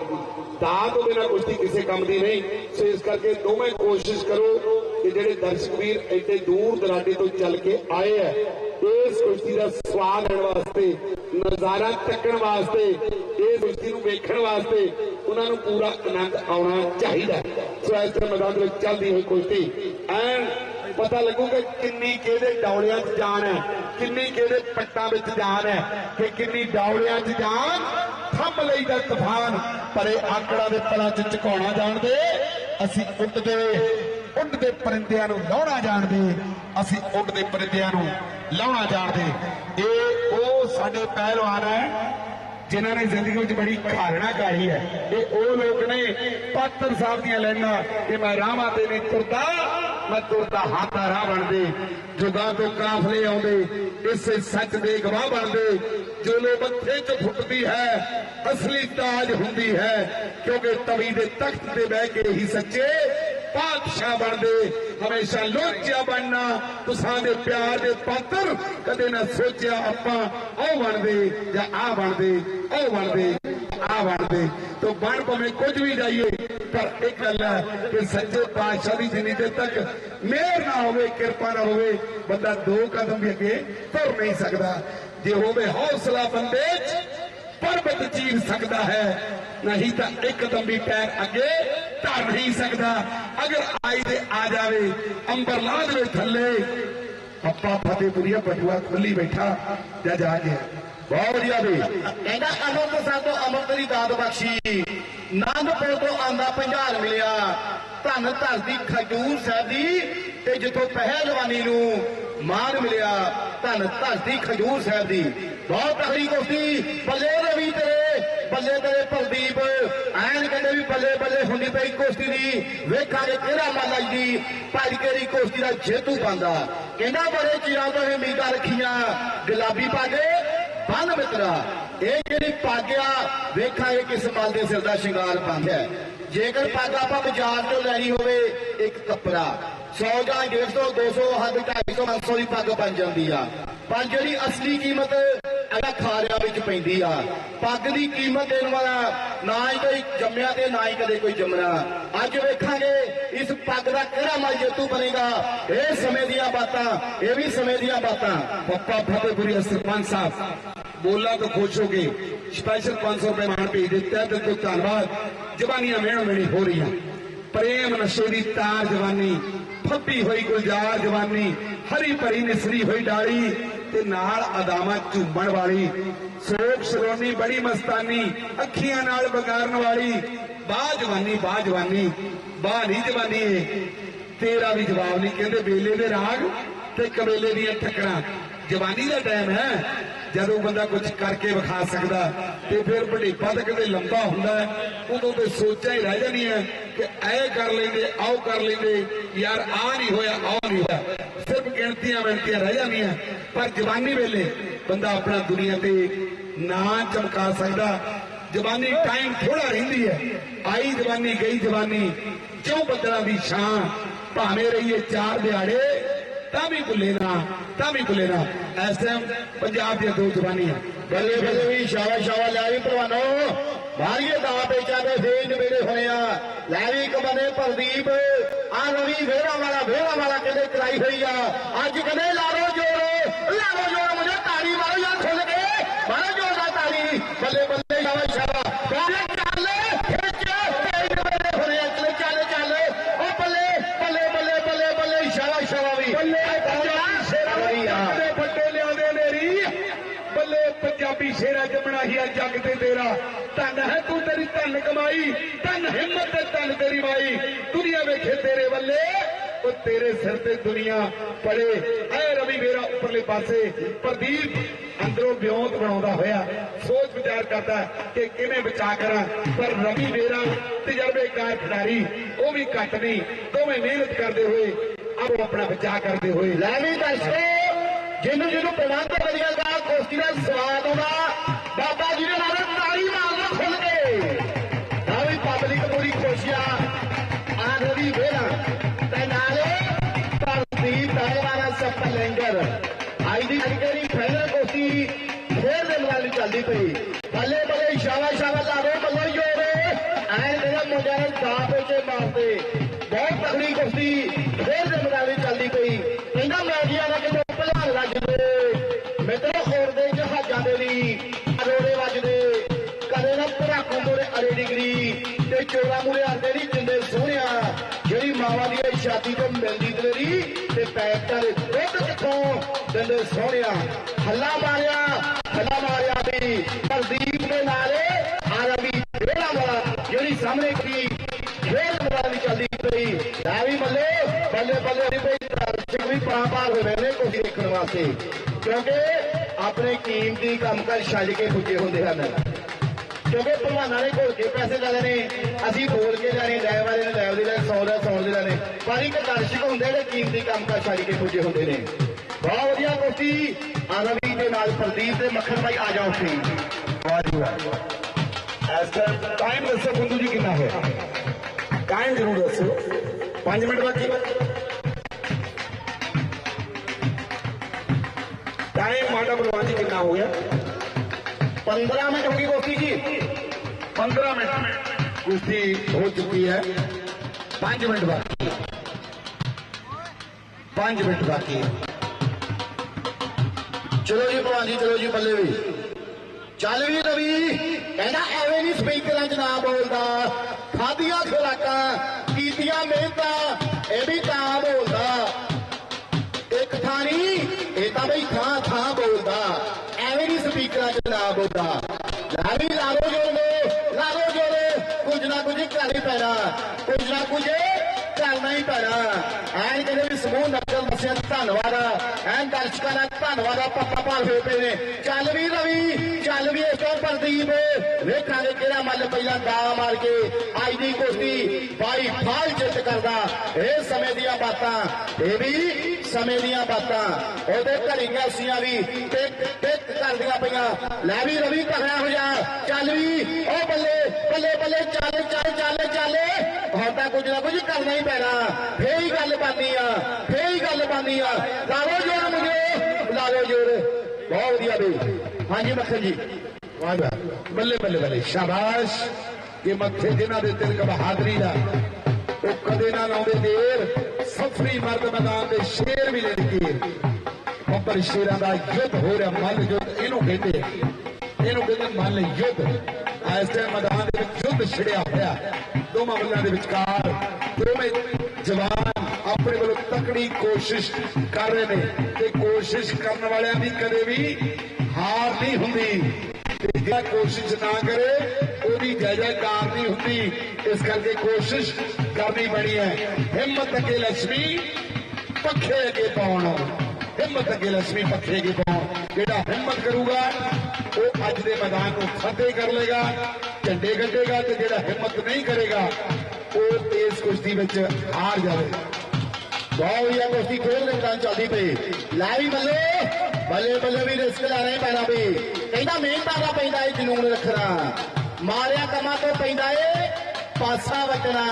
ਦਾ ਤੋਂ ਬਿਨਾਂ ਕੁਸ਼ਤੀ ਕਿਸੇ ਕੰਮ ਦੀ ਨਹੀਂ। ਸੋ ਇਸ ਕਰਕੇ ਦੋਵੇਂ ਕੋਸ਼ਿਸ਼ ਕਰੋ ਕਿ ਜਿਹੜੇ ਦਰਸ਼ਕ ਵੀਰ ਐਡੇ ਦੂਰ ਦਰਾਡੇ ਤੋਂ ਚੱਲ ਕੇ ਆਏ ਆ, ਇਸ ਕੁਸ਼ਤੀ ਦਾ ਸਵਾਦ ਲੈਣ ਵਾਸਤੇ, ਨਜ਼ਾਰਾ ਚੱਕਣ ਵਾਸਤੇ, ਇਸ ਕੁਸ਼ਤੀ ਨੂੰ ਵੇਖਣ ਵਾਸਤੇ ਉਹਨਾਂ ਨੂੰ ਪੂਰਾ ਆਨੰਦ ਆਉਣਾ ਚਾਹੀਦਾ ਸੋ ਇਸ ਤਰ੍ਹਾਂ ਮੈਦਾਨ ਦੇ ਵਿੱਚ ਚੱਲਦੀ ਹੋਈ ਕੁਸ਼ਤੀ ਐਂਡ ਪਤਾ ਲੱਗੂਗਾ ਕਿੰਨੀ ਕਿਹਦੇ ਡੌਲਿਆਂ 'ਚ ਜਾਨ ਹੈ, ਕਿੰਨੀ ਕਿਹਦੇ ਪੱਟਾਂ ਵਿੱਚ ਜਾਨ ਹੈ ਕਿ ਕਿੰਨੀ ਡੌਲਿਆਂ 'ਚ ਜਾਨ ਥੰਮ ਲਈ ਦਾ ਤੂਫਾਨ। ਪਰੇ ਆਕੜਾ ਦੇ ਪਲਾਂ 'ਚ ਝੁਕਾਉਣਾ ਜਾਣਦੇ, ਅਸੀਂ ਉੱਡਦੇ ਉੱਡਦੇ ਪਰਿੰਦਿਆਂ ਨੂੰ ਲਾਉਣਾ ਜਾਣਦੇ, ਅਸੀਂ ਉੱਡਦੇ ਪਰਿੰਦਿਆਂ ਨੂੰ ਲਾਉਣਾ ਜਾਣਦੇ। ਇਹ ਉਹ ਸਾਡੇ ਪਹਿਲਵਾਨ ਹੈ, ਜਿਨ੍ਹਾਂ ਨੇ ਜ਼ਿੰਦਗੀ ਵਿੱਚ ਬੜੀ ਘਾਲਣਾ ਕਾੜੀ ਹੈ। ਇਹ ਉਹ ਲੋਕ ਨੇ, ਪਾਤਰ ਸਾਹਿਬ ਦੀਆਂ ਲੈਣਾ ਕਿ ਮੈਂ ਰਾਹਾਂ ਤੇ ਨਹੀਂ ਤੁਰਦਾ ਮੈਂ ਤੁਰਦਾ ਹਾਥਾ ਰਾਹ ਬਣਦੇ, ਜੁਗਾਂ ਤੋਂ ਕਾਫਲੇ ਆਉਂਦੇ, ਇਸੇ ਸੱਚ ਦੇ ਗਵਾਹ ਬਣਦੇ, ਜੋ ਲੋ ਮੱਥੇ 'ਚ ਫੁੱਟਦੀ ਹੈ, ਅਸਲੀ ਤਾਜ ਹੁੰਦੀ ਹੈ, ਕਿਉਂਕਿ ਤਵੀ ਦੇ ਤਖਤ ਤੇ ਬਹਿ ਕੇ ਹੀ ਸੱਚੇ ਪਾਤਸ਼ਾਹ ਬਣਦੇ। ਹਮੇਸ਼ਾ ਲੋਚਿਆ ਬਣਨਾ, ਤੁਸਾਂ ਦੇ ਪਿਆਰ ਦੇ ਪਾਤਰ, ਕਦੇ ਨਾ ਸੋਚਿਆ ਆਪਾਂ ਉਹ ਬਣਦੇ, ਜਾਂ ਆ ਬਣਦੇ, ਉਹ ਬਣਦੇ ਆ ਬਣਦੇ। ਤੋ ਬਣ ਭਾਵੇਂ ਕੁਝ ਵੀ ਜਾਈਏ ਪਰ ਇੱਕ ਗੱਲ ਹੈ ਕਿ ਸੱਚੇ ਪਾਤਸ਼ਾਹ ਦੀ ਜਿੰਨੀ ਦੇਰ ਤੱਕ ਮਿਹਰ ਨਾ ਹੋਵੇ, ਕਿਰਪਾ ਨਾ ਹੋਵੇ, ਬੰਦਾ ਦੋ ਕਦਮ ਵੀ ਅੱਗੇ ਤੁਰ ਨਹੀਂ ਸਕਦਾ। ਜੇ ਹੋਵੇ ਹੌਸਲਾ ਬੰਦੇ 'ਚ, ਪਰਬਤ ਚੀਰ ਸਕਦਾ ਹੈ। ਨਹੀਂ ਤਾਂ ਇੱਕਦਮ ਵੀ ਪੈਰ ਅੱਗੇ ਧਰ ਨਹੀਂ ਸਕਦਾ। ਅਗਰ ਆਈ ਦੇ ਆ ਜਾਵੇ, ਅੰਬਰ ਲਾ ਦੇਵੇ ਥੱਲੇ ਪੱਪਾ ਫਤਿਹਪੁਰੀਆ ਬਟੂਆ ਖੁੱਲੀ ਬੈਠਾ, ਜਾ ਜਾ ਕੇ। ਬਹੁਤ ਵਧੀਆ ਵੀ ਕਹਿੰਦਾ ਅੰਮ੍ਰਿਤਸਰ ਤੋਂ ਅੰਮ੍ਰਿਤ ਦੀ ਦਾਤ ਬਖਸ਼ੀ। ਨੰਦਪੁਰ ਤੋਂ ਆਂਦਾ ਪੰਜਾਲ ਮਿਲਿਆ। ਧੰਨ ਧਰਤੀ ਖਜੂਰ ਸਾਹਿਬ ਦੀ ਤੇ ਜਿੱਥੋਂ ਪਹਿਲਵਾਨੀ ਨੂੰ ਮਾਨ ਮਿਲਿਆ, ਧੰਨ ਧਰਤੀ ਖਜੂਰ ਸਾਹਿਬ ਦੀ ਬਹੁਤ ਤਕੜੀ ਕੁਸ਼ਤੀ। ਬੱਲੇ ਰਵੀ ਤੇਰੇ, ਬੱਲੇ ਤੇਰੇ ਪ੍ਰਦੀਪ। ਐਨ ਕਹਿੰਦੇ ਵੀ ਬੱਲੇ ਬੱਲੇ ਹੁੰਦੀ ਪਈ ਕੁਸ਼ਤੀ ਦੀ। ਵੇਖਾਂਗੇ ਕਿਹੜਾ ਮਾਲਾ ਜੀ। ਭਾਈ ਕੇ ਕੁਸ਼ਤੀ ਦਾ ਜੇਤੂ ਬੰਦਾ ਕਹਿੰਦਾ ਬੜੇ ਚਿਰਾਂ ਤੋਂ ਇਹ ਉਮੀਦਾਂ ਰੱਖੀਆਂ। ਗੁਲਾਬੀ ਪਾਗੇ ਬੰਨ ਮਿੱਤਰਾ, ਇਹ ਜਿਹੜੀ ਪੱਗ ਆ ਵੇਖਾਂਗੇ ਕਿਸ ਮਲ ਦੇ ਸਿਰ ਦਾ ਸ਼ਿੰਗਾਰ ਪੱਗ ਹੈ। ਜੇਕਰ ਪੱਗ ਆਪਾਂ ਬਾਜ਼ਾਰ ਤੋਂ ਲੈਣੀ ਹੋਵੇ, ਇੱਕ ਕੱਪੜਾ 100 ਜਾਂ 150 200 ਹੱਦ 250 500 ਦੀ ਪੱਗ ਬਣ ਜਾਂਦੀ ਆ। ਪਰ ਜਿਹੜੀ ਅਸਲੀ ਕੀਮਤ ਅਗਾ ਖਾਰਿਆਂ ਵਿੱਚ ਪੈਂਦੀ ਆ। ਪੱਗ ਦੀ ਕੀਮਤ ਦੇਣ ਵਾਲਾ ਨਾ ਹੀ ਕੋਈ ਜੰਮਿਆ ਤੇ ਨਾ ਹੀ ਕਦੇ ਕੋਈ ਜੰਮਣਾ ਅੱਜ ਵੇਖਾਂਗੇ ਇਸ ਪੱਗ ਦਾ ਕਿਹੜਾ ਮਲ ਜੇਤੂ ਬਣੇਗਾ। ਇਹ ਸਮੇਂ ਦੀਆਂ ਬਾਤਾਂ, ਇਹ ਵੀ ਸਮੇਂ ਦੀਆਂ ਬਾਤਾਂ। ਪੱਪਾ ਫਤਿਹਪੁਰੀ ਸਰਪੰਚ ਸਾਹਿਬ, ਬੋਲਾ ਤੋਂ ਖੁਸ਼ ਹੋ ਗਏ ਸਪੈਸ਼ਲ 500 ਰੁਪਏ ਮਾਨ ਭੇਜ ਦਿੱਤਾ ਤੇ ਤੋਂ ਧੰਨਵਾਦ। ਜਵਾਨੀਆਂ ਮਿਹਣੋ ਮਿਹਣੀ ਹੋ ਰਹੀਆਂ। ਪ੍ਰੇਮ ਨਸ਼ੇ ਦੀ ਤਾਰ ਜਵਾਨੀ, ਫੱਬੀ ਹੋਈ ਗੁਲਜ਼ਾਰ ਜਵਾਨੀ। ਹਰੀ ਭਰੀ ਨਿਸਰੀ ਹੋਈ ਡਾਲੀ ਤੇ ਨਾਲ ਅਦਾਵਾਂ ਝੂਮਣ ਵਾਲੀ। ਸੋਖ ਸ਼ਰੋਨੀ ਬੜੀ ਮਸਤਾਨੀ, ਅੱਖੀਆਂ ਨਾਲ ਬਗਾਰਨ ਵਾਲੀ। ਬਾਹ ਜਵਾਨੀ ਬਾਹ ਜਵਾਨੀ ਬਾਹ ਨਹੀਂ ਜਵਾਨੀ। ਏ ਤੇਰਾ ਵੀ ਜਵਾਬ ਨਹੀਂ ਕਹਿੰਦੇ ਵੇਲੇ ਦੇ ਰਾਗ ਤੇ ਕਬੇਲੇ ਦੀਆਂ ਠੱਕਰਾਂ ਜਵਾਨੀ ਦਾ ਟਾਈਮ ਹੈ। ਜਦੋਂ ਬੰਦਾ ਕੁਝ ਕਰਕੇ ਵਿਖਾ ਸਕਦਾ ਤੇ ਫਿਰ ਬੁਢੇਪਾ ਤਾਂ ਕਦੇ ਲੰਬਾ ਹੁੰਦਾ ਉਦੋਂ ਤੇ ਸੋਚਾਂ ਹੀ ਰਹਿ ਜਾਂਦੀਆਂ ਕਿ ਐ ਕਰ ਲੈਂਦੇ ਆਓ ਕਰ ਲੈਂਦੇ। ਯਾਰ ਆ ਨਹੀਂ ਹੋਇਆ, ਆਹ ਨਹੀਂ ਹੋਇਆ। ਸਿਰਫ ਗਿਣਤੀਆਂ ਮਿਣਤੀਆਂ ਰਹਿ ਜਾਂਦੀਆਂ। ਪਰ ਜਵਾਨੀ ਵੇਲੇ ਬੰਦਾ ਆਪਣਾ ਦੁਨੀਆ ਤੇ ਨਾਂ ਚਮਕਾ ਸਕਦਾ। ਜਵਾਨੀ ਟਾਈਮ ਥੋੜਾ ਰਹਿੰਦੀ ਹੈ। ਆਈ ਜਵਾਨੀ, ਗਈ ਜਵਾਨੀ ਕਿਉਂ ਬੱਦਲਾਂ ਦੀ ਛਾਂ, ਭਾਵੇਂ ਰਹੀਏ ਚਾਰ ਦਿਹਾੜੇ ਤਾਂ ਵੀ ਭੁੱਲੇ ਨਾ, ਤਾਂ ਵੀ ਭੁੱਲੇ ਨਾ। ਇਸ ਟਾਈਮ ਪੰਜਾਬ ਦੀਆਂ ਦੋ ਜਵਾਨੀਆਂ ਬੱਲੇ ਬੱਲੇ ਵੀ ਸ਼ਾਵਾ ਸ਼ਾਵਾ ਲੈ ਵੀ ਭਲਵਾਨੋ। ਮਾਰੀਏ ਦਾ ਪੇਚਾ ਦੇ ਫੇਜ ਨਵੇੜੇ ਹੋਏ ਆ। ਲੈ ਵੀ ਇੱਕ ਬੰਨੇ ਪ੍ਰਦੀਪ। ਆ ਨਵੀਂ ਵੇੜਾ ਵਾਲਾ ਵੇੜਾ ਵਾਲਾ ਕਹਿੰਦੇ ਕਰਾਈ ਹੋਈ ਆ? ਅੱਜ ਕਹਿੰਦੇ ਲਾਰੋ ਜੋਰ ਲਾਰੋ ਜੋਰ ਮੁਝੇ ਤਾੜੀ ਮਾਰੋ ਯਾਰ ਖੁੱਲ ਕੇ। ਮਾਰੋ ਜੋਰ ਦਾ ਤਾੜੀ। ਬੱਲੇ ਬੱਲੇ ਸ਼ਾਵਾ ਸ਼ਾਵਾ ਕਹਿੰਦੇ ਚੱਲ ਖਿੱਚ ਫੇਜ ਨਵੇੜੇ ਹੋਏ ਆ ਚੱਲ ਚੱਲ ਚੱਲ ਉਹ ਬੱਲੇ ਬੱਲੇ ਬੱਲੇ ਬੱਲੇ ਬੱਲੇ ਸ਼ਾਵਾ ਸ਼ਾਵਾ ਵੀ ਬੱਲੇ ਬੱਲੇ ਬੱਲੇ ਲਿਆਉਂਦੇ ਨੇਰੀ ਬੱਲੇ ਪੰਜਾਬੀ ਸ਼ੇਰਾ ਜਮਣਾ ਹੀ ਜੱਗ ਤੇ ਤੇਰਾ। ਧੰਨ ਹੈ ਤੂੰ ਤੇਰੀ ਧੰਨ ਕਮਾਈ, ਧੰਨ ਹਿੰਮਤ ਤੇ ਧੰਨ ਤੇਰੀ ਮਾਈ। ਦੁਨੀਆ ਵੇਖੇ ਤੇਰੇ ਵੱਲੇ, ਉਹ ਤੇਰੇ ਸਿਰ ਤੇ ਦੁਨੀਆ ਪੜੇ। ਐ ਰਵੀ ਮੇਰਾ ਉੱਪਰਲੇ ਪਾਸੇ, ਪ੍ਰਦੀਪ ਅੰਦਰੋਂ ਵਿਉਂਤ ਬਣਾਉਂਦਾ ਹੋਇਆ। ਸੋਚ ਵਿਚਾਰ ਕਰਦਾ ਕਿ ਕਿਵੇਂ ਬਚਾ ਕਰਾਂ। ਪਰ ਰਵੀ ਮੇਰਾ ਤਜਰਬੇਕਾਰ ਖਿਡਾਰੀ, ਉਹ ਵੀ ਘੱਟ ਨਹੀਂ। ਦੋਵੇਂ ਮਿਹਨਤ ਕਰਦੇ ਹੋਏ, ਆਪੋ ਆਪਣਾ ਬਚਾ ਕਰਦੇ ਹੋਏ। ਲੈ ਵੀ ਦਰਸ਼ਕੋ ਜਿਹਨੂੰ ਜਿਹਨੂੰ ਪ੍ਰਬੰਧ ਵਧੀਆ ਦਾ ਕੋਸ਼ਟੀ ਦਾ ਸਵਾਦ ਆਉਂਦਾ ਦੇ ਨਾਲ ਪਈ। ਬੱਲੇ ਬੱਲੇ ਸ਼ਾਵਾ ਸ਼ਾਵਾ ਲਾਰੋ ਬੱਲੇ ਜੋਰੇ ਐਂ ਜਿਹੜਾ ਮੁੰਡਿਆਂ ਨੇ ਦਾਪ ਵਿੱਚ ਮਾਰਦੇ ਬਹੁਤ ਤਕੜੀ ਕੁਸ਼ਤੀ ਫੇਰ ਦੇ ਨਾਲ ਚੱਲਦੀ ਪਈ। ਮਾਰਿਆ ਵੀ ਦੇ ਨਾਲੇ ਆ ਰਵੀ ਵਾਲਾ ਜਿਹੜੀ ਸਾਹਮਣੇ ਕੀ ਖੇਡ ਮੈਦਾਨ ਚੱਲਦੀ ਪਈ। ਲੈ ਵੀ ਬੱਲੇ ਬੱਲੇ ਬੱਲੇ ਨਹੀਂ ਪਈ ਦਰਸ਼ਕ ਵੀ ਪਾਰ ਹੋਏ ਨੇ ਕੁਝ ਦੇਖਣ ਵਾਸਤੇ। ਕਿਉਂਕਿ ਆਪਣੇ ਕੀਮਤੀ ਕੰਮਕਾ ਛੱਡ ਕੇ ਪੁੱਜੇ ਹੁੰਦੇ ਹਨ। ਕਿਉਂਕਿ ਭਲਵਾਨਾਂ ਨੇ ਘੋਲ ਕੇ ਪੈਸੇ ਲੈਣੇ ਨੇ ਅਸੀਂ ਬੋਲ ਕੇ ਲੈਣੇ, ਲੈ ਵਾਲੇ ਨੇ ਲੈ ਦੇ ਲੈ 100 ਦਾ 100 ਦੇ ਲੈਣੇ। ਪਰ ਇੱਕ ਦਰਸ਼ਕ ਹੁੰਦੇ ਜਿਹੜੇ ਕੀਮਤੀ ਕੰਮ ਕਰ ਛੱਡ ਕੇ ਪੁੱਜੇ ਹੁੰਦੇ ਨੇ। ਬਹੁਤ ਵਧੀਆ ਕੁਸ਼ਤੀ ਆਨਵੀ ਦੇ ਨਾਲ ਪ੍ਰਦੀਪ ਤੇ ਮੱਖਣ ਭਾਈ ਆ ਜਾਓ ਸੀ ਵਾਹ ਜੀ ਵਾਹ ਇਸ ਟਾਈਮ ਟਾਈਮ ਦੱਸੋ ਕੁੰਦੂ ਜੀ ਕਿੰਨਾ ਹੋਇਆ ਟਾਈਮ ਜ਼ਰੂਰ ਦੱਸੋ 5 ਮਿੰਟ ਬਾਕੀ ਟਾਈਮ ਮਾਡਾ ਬਲਵਾਨ ਜੀ ਕਿੰਨਾ ਹੋ ਗਿਆ 15 ਮਿੰਟ ਹੋ ਗਈ ਕੁਸ਼ਤੀ ਜੀ 15 ਮਿੰਟ ਕੁਸ਼ਤੀ ਹੋ ਚੁੱਕੀ ਹੈ 5 ਮਿੰਟ ਬਾਕੀ 5 ਮਿੰਟ ਬਾਕੀ ਹੈ ਚਲੋ ਜੀ ਭਲਵਾਨ ਜੀ, ਚਲੋ ਜੀ ਬੱਲੇ ਵੀ। ਚੱਲ ਵੀ ਰਵੀ, ਕਹਿੰਦਾ ਐਵੇਂ ਨਹੀਂ ਸਪੀਕਰਾਂ 'ਚ ਨਾ ਬੋਲਦਾ। ਖਾਦੀਆਂ ਖੁਰਾਕਾਂ, ਕੀਤੀਆਂ ਮਿਹਨਤਾਂ, ਇਹ ਵੀ ਤਾਂ ਬੋਲਦਾ। ਇੱਕ ਥਾਂ ਨਹੀਂ ਇਹ ਤਾਂ ਬਈ ਥਾਂ ਥਾਂ ਬੋਲਦਾ। ਐਵੇਂ ਨਹੀਂ ਸਪੀਕਰਾਂ 'ਚ ਨਾ ਬੋਲਦਾ। ਲੈ ਵੀ ਲਾਲੋ ਜੋੜੇ ਲਾਲੋ ਜੋੜੇ, ਕੁਝ ਨਾ ਕੁਝ ਕਰਨਾ ਹੀ ਪੈਣਾ। ਕੁਝ ਨਾ ਕੁਝ ਕਰਨਾ ਹੀ ਪੈਣਾ। ਐਨ ਕਹਿੰਦੇ ਵੀ ਸਮੂਹ ਨਕਲ ਧੰਨਵਾਦ। ਐਨ ਦਰਸ਼ਕਾਂ ਦਾ ਧੰਨਵਾਦ ਆ ਪੱਪਾ ਭਾਲ ਪਏ ਨੇ। ਚੱਲ ਵੀ ਰਵੀ, ਚੱਲ ਵੀ ਇਸ ਤੋਂ ਪ੍ਰਦੀਪ। ਵੇਖਾਂਗੇ ਕਿਹੜਾ ਮੱਲ ਪਹਿਲਾਂ ਦਾ ਮਾਰ ਕੇ ਅੱਜ ਦੀ ਕੁਸ਼ਤੀ ਬਾਈ ਫਾਲ ਜਿੱਤ ਕਰਦਾ। ਇਹ ਸਮੇਂ ਦੀਆਂ ਬਾਤਾਂ, ਇਹ ਵੀ ਸਮੇਂ ਦੀਆਂ ਬਾਤਾਂ। ਉਹਦੇ ਘੜੀ ਗੈਸੀਆਂ ਵੀ ਟਿਕ ਟਿਕ ਕਰਦੀਆਂ ਪਈਆਂ। ਲੈ ਵੀ ਰਵੀ ਤਗੜਾ ਹੋ ਜਾ। ਚੱਲ ਵੀ, ਉਹ ਬੱਲੇ ਬੱਲੇ ਬੱਲੇ, ਚੱਲ ਚੱਲ ਚੱਲ ਚੱਲ। ਹੁਣ ਤਾਂ ਕੁਝ ਨਾ ਕੁਝ ਕਰਨਾ ਹੀ ਪੈਣਾ। ਫੇਰ ਹੀ ਗੱਲ ਬਣਨੀ ਆ। ਫੇਰ ਹੀ ਗੱਲ ਬਣਨੀ ਆ ਲਾਲੋ ਜੋਰ ਮੁਝੇ ਲਾਲੋ ਜੋਰ। ਬਹੁਤ ਵਧੀਆ ਬਈ ਹਾਂਜੀ ਮੱਖਣ ਜੀ। ਵਾਹ ਵਾਹ। ਬੱਲੇ ਬੱਲੇ ਬੱਲੇ। ਸ਼ਾਬਾਸ਼। ਇਹ ਮੱਥੇ ਜਿਨ੍ਹਾਂ ਦੇ ਤਿਲਕ ਬਹਾਦਰੀ ਦਾ, ਉਹ ਕਦੇ ਨਾ ਲਾਉਂਦੇ ਦੇਰ। ਸਫਰੀ ਮਰਦ ਮੈਦਾਨ ਦੇ ਸ਼ੇਰ ਵੀ ਲੈਣ ਕੇ ਉੱਪਰ ਸ਼ੇਰਾਂ ਦਾ ਯੁੱਧ ਹੋ ਰਿਹਾ, ਮੱਲ ਯੁੱਧ। ਇਹਨੂੰ ਕਹਿੰਦੇ ਆ। ਇਹਨੂੰ ਕਹਿੰਦੇ ਮੱਲ ਯੁੱਧ। ਇਸ ਟਾਈਮ ਮੈਦਾਨ ਦੇ ਵਿੱਚ ਯੁੱਧ ਛਿੜਿਆ ਹੋਇਆ। ਦੋਵਾਂ ਮੱਲਾਂ ਦੇ ਵਿਚਕਾਰ ਦੋਵੇਂ ਜਵਾਨ ਆਪਣੇ ਵੱਲੋਂ ਤਕੜੀ ਕੋਸ਼ਿਸ਼ ਕਰ ਰਹੇ ਨੇ ਤੇ ਕੋਸ਼ਿਸ਼ ਕਰਨ ਵਾਲਿਆਂ ਦੀ ਕਦੇ ਵੀ ਹਾਰ ਨਹੀਂ ਹੁੰਦੀ। ਤੇ ਜਿਹੜਾ ਕੋਸ਼ਿਸ਼ ਨਾ ਕਰੇ, ਉਹਦੀ ਜੈਜੈਕਾਰ ਨਹੀਂ ਹੁੰਦੀ। ਇਸ ਕਰਕੇ ਕੋਸ਼ਿਸ਼ ਕਰਨੀ ਬਣੀ ਹੈ। ਹਿੰਮਤ ਅਗੇ ਲక్ష్ਮੀ ਪੱਖੇ ਅਗੇ ਪਾਉਣ। ਹਿੰਮਤ ਅਗੇ ਲక్ష్ਮੀ ਪੱਖੇ ਅਗੇ ਪਾਉਣ। ਜਿਹੜਾ ਹਿੰਮਤ ਕਰੂਗਾ, ਉਹ ਅੱਜ ਦੇ ਮੈਦਾਨ ਨੂੰ ਫਤਿਹ ਕਰ ਲੇਗਾ ਝੰਡੇ ਗੱਡੇਗਾ ਤੇ ਜਿਹੜਾ ਹਿੰਮਤ ਨਹੀਂ ਕਰੇਗਾ, ਉਹ ਇਸ ਕੁਸ਼ਤੀ ਵਿੱਚ ਹਾਰ ਜਾਵੇਗਾ ਬਹੁਤ ਵਧੀਆ ਕੁਸ਼ਤੀ ਖੇਡ ਦੇ ਮੈਦਾਨ ਚੱਲਦੀ ਪਈ। ਲੈ ਵੀ ਬੱਲੇ ਬੱਲੇ ਬੱਲੇ ਵੀ ਰਿਸਕ ਲੈ ਰਹੇ ਪੈਣਾ ਵੀ। ਕਹਿੰਦਾ ਮਿਹਨਤਾਂ ਦਾ ਪੈਂਦਾ ਏ ਜਨੂਨ ਰੱਖਣਾ। ਮਾਰਿਆ ਕਮਾਂ ਤੋਂ ਪੈਂਦਾ ਪਾਸਾ ਵਟਣਾ।